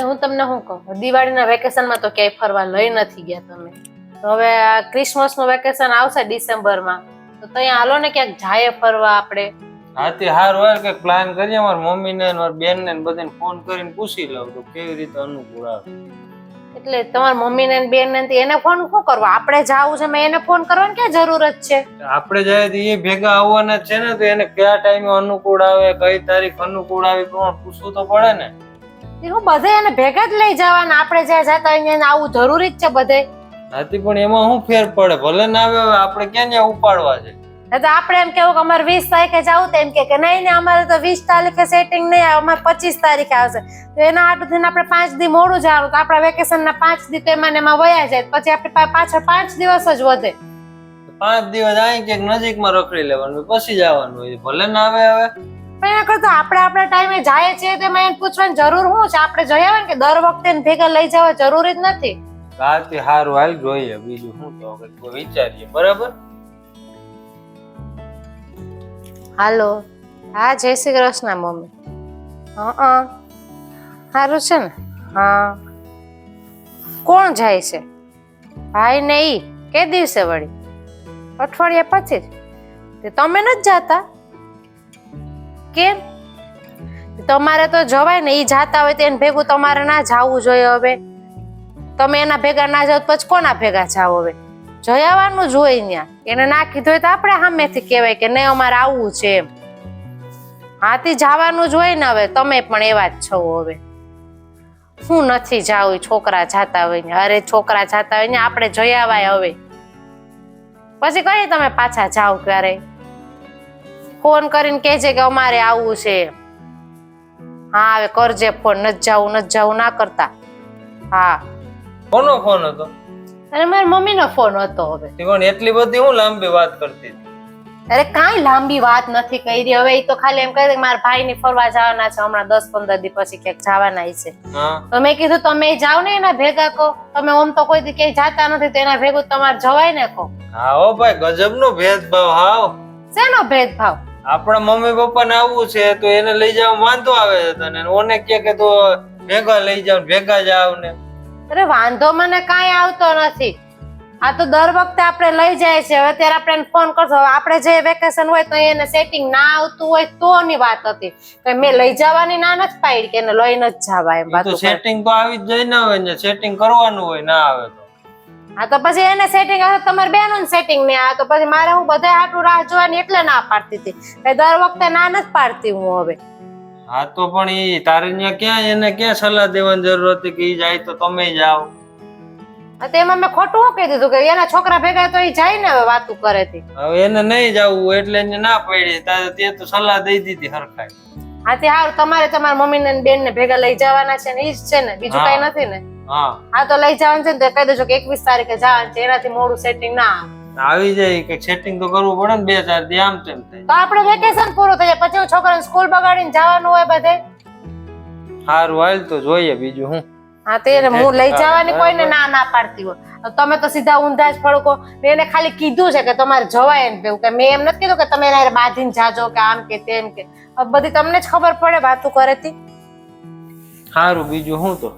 હું તમને શું કહું? દિવાળીના વેકેશનમાં તો ક્યાંય ફરવા લઈ નથી ગયા તમે. હવે આ ક્રિસમસનું વેકેશન આવશે ડિસેમ્બરમાં. તો ત્યાં હાલો ને ક્યાંક જાય ફરવા આપણે. હાથી હાર હોય કે પ્લાન કરીએ. મારી મમ્મી ને મારી બેન ને બધાને ફોન કરીને પૂછી લઉં તો કેવી રીતે અનુકૂળ આવે. એટલે તમારા મમ્મીને ને બેન ને એને ફોન શું કરવો? આપણે જાવું છે મેં એને ફોન કરવાની ક્યાં જરૂરત છે? આપણે જાય તો એ ભેગા આવવાના જ છે ને તો એને કયા ટાઈમે અનુકૂળ આવે કઈ તારીખ અનુકૂળ આવે પ્રમાણે પૂછવું તો પડે ને. એ હું બધે એને ભેગા જ લઈ જવાના. આપણે જ્યાં જતા અહીંયા આવું જરૂરી જ છે બધે. હાથી પણ એમાં શું ફેર પડે? ભલે ના આવે આપણે ક્યાં ત્યાં ઉપાડવા છે? તો આપણે એમ કેવું કે અમારે વીસ તારીખે જવું તો એમ કે કે નહીં ને અમારે તો વીસ તારીખે સેટિંગ નહીં આવે અમારે પચીસ તારીખે આવશે. તો એના આઠ થઈને આપણે પાંચ દી મોડું જવાનું તો આપણા વેકેશન ના પાંચ દી તો એમાં એમાં વયા જાય. પછી આપણે પાછળ પાંચ દિવસ જ વધે. પાંચ દિવસ અહીં ક્યાંક નજીકમાં રખડી લેવાનું પછી જવાનું હોય. ભલે ના આવે હવે પણ એના કરતા આપણે આપણા ટાઈમે જાય છે તો એમાં એને પૂછવાની જરૂર શું છે? આપણે જઈ આવે ને કે દર વખતે એને ભેગા લઈ જવા જરૂરી જ નથી. હાથી હારું હાલ જોઈએ. બીજું શું તો? કોઈ વિચારીએ. બરાબર? હાલો. હા જય શ્રી કૃષ્ણ મમ્મી. હા સારું છે ને? હા. કોણ જાય છે? ભાઈ ને ઈ. કે દિવસે વળી? અઠવાડિયા પછી જ. તે તમે નથી જાતા? કેમ તમારે તો જવાય ને એ જાતા હોય તો એને ભેગું તમારે ના જાવું જોઈએ હવે. તમે એના ભેગા ના જાઓ પછી કોના ભેગા જાઓ હવે? જયાવાનું જ હોય ત્યાં એને ના કીધું હોય તો આપણે સામેથી કહેવાય કે નહીં, અમારે આવવું છે એમ. હાથી જવાનું જ હોય ને હવે, તમે પણ એવા જ છો હવે. હું નથી જાવું છોકરા જાતા હોય ને. અરે, છોકરા જાતા હોય ને, આપણે જયાવાય હવે. પછી કઈ તમે પાછા જાઓ ક્યારે? ફોન કરીને કહેજે કે અમારે આવવું છે. હા હવે કરજે ફોન ન જાવું ન જાવું ના કરતા. હા. કોનો ફોન હતો? અરે મારી મમ્મીનો ફોન હતો હવે. પણ એટલી બધી હું લાંબી વાત કરતી હતી? અરે કાંઈ લાંબી વાત નથી કરી. હવે એ તો ખાલી એમ કહી કે મારા ભાઈ ની ફરવા જવાના છે. હમણાં દસ પંદર દી પછી ક્યાંક જવાના છે. તો મેં કીધું તમે જાઓ ને એના ભેગા કહો. તમે ઓમ તો કોઈ ક્યાંય જાતા નથી તો એના ભેગું તમારે જવાય ને કહો. હા ભાઈ ગજબ નો ભેદભાવ હાવ. શેનો ભેદભાવ? આપણા મમ્મી પપ્પા ને આવવું છે તો એને લઈ જવા વાંધો આવે છે તને. ઓને કે કે તું ભેગા લઈ જાવ ભેગા જાવ ને. અરે વાંધો મને કાંઈ આવતો નથી. આ તો દર વખતે આપણે લઈ જાય છે. હવે અત્યારે આપણે ફોન કરશો. આપણે જે વેકેશન હોય તો એને સેટિંગ ના આવતું હોય તો ની વાત હતી. કે મેં લઈ જવાની ના નથી પાડી કે એને લઈને જ જવા એમ વાત સેટિંગ તો આવી જ જઈ ના હોય ને સેટિંગ કરવાનું હોય ના આવે તો. હા તો પછી એને સેટિંગ આવે તમારે બેનું સેટિંગ નહીં આ તો પછી મારે હું બધા આટલું રાહ જોવાની એટલે ના પાડતી હતી. દર વખતે ના નથી પાડતી હું હવે. હા તો પણ ઈ તારે ક્યાં એને ક્યાં સલાહ દેવાની જરૂર હતી કે ઈ જાય તો તમે જાઓ? તેમાં મેં ખોટું શું કહી દીધું કે એના છોકરા ભેગા તો એ જાય ને હવે વાતું કરે થી હવે એને નહીં જવું એટલે એને ના પડે. તે તો સલાહ દઈ દીધી હરખાઈ. હા તે હારું તમારે તમારા મમ્મી ને બેન ને ભેગા લઈ જવાના છે ને એ જ છે ને બીજું. કઈ નથી ને. હા. હા તો લઈ જવાનું છે ને કહી દેજો કે એકવીસ તારીખે જવાનું છે એનાથી મોડું સેટિંગ ના આવી. જાય કે સેટિંગ તો કરવું પડે ને બે ચાર દી આમ તેમ થાય. તો આપણે વેકેશન પૂરું થઈ જાય. પછી છોકરાને સ્કૂલ બગાડીને જવાનું હોય બધે. સારું હાલ તો જોઈએ બીજું હું. હા તે હું લઈ જવાની કોઈને ના ના પાડતી હોય. તમે તો સીધા ઊંધા જ ફળકો મેં એને ખાલી કીધું છે કે તમારે જવાય એમ કેવું કે મેં એમ નથી કીધું કે તમે એને બાંધીને જાજો કે આમ કે તેમ કે. બધી તમને જ ખબર પડે વાતું કરેથી. સારું બીજું હું તો?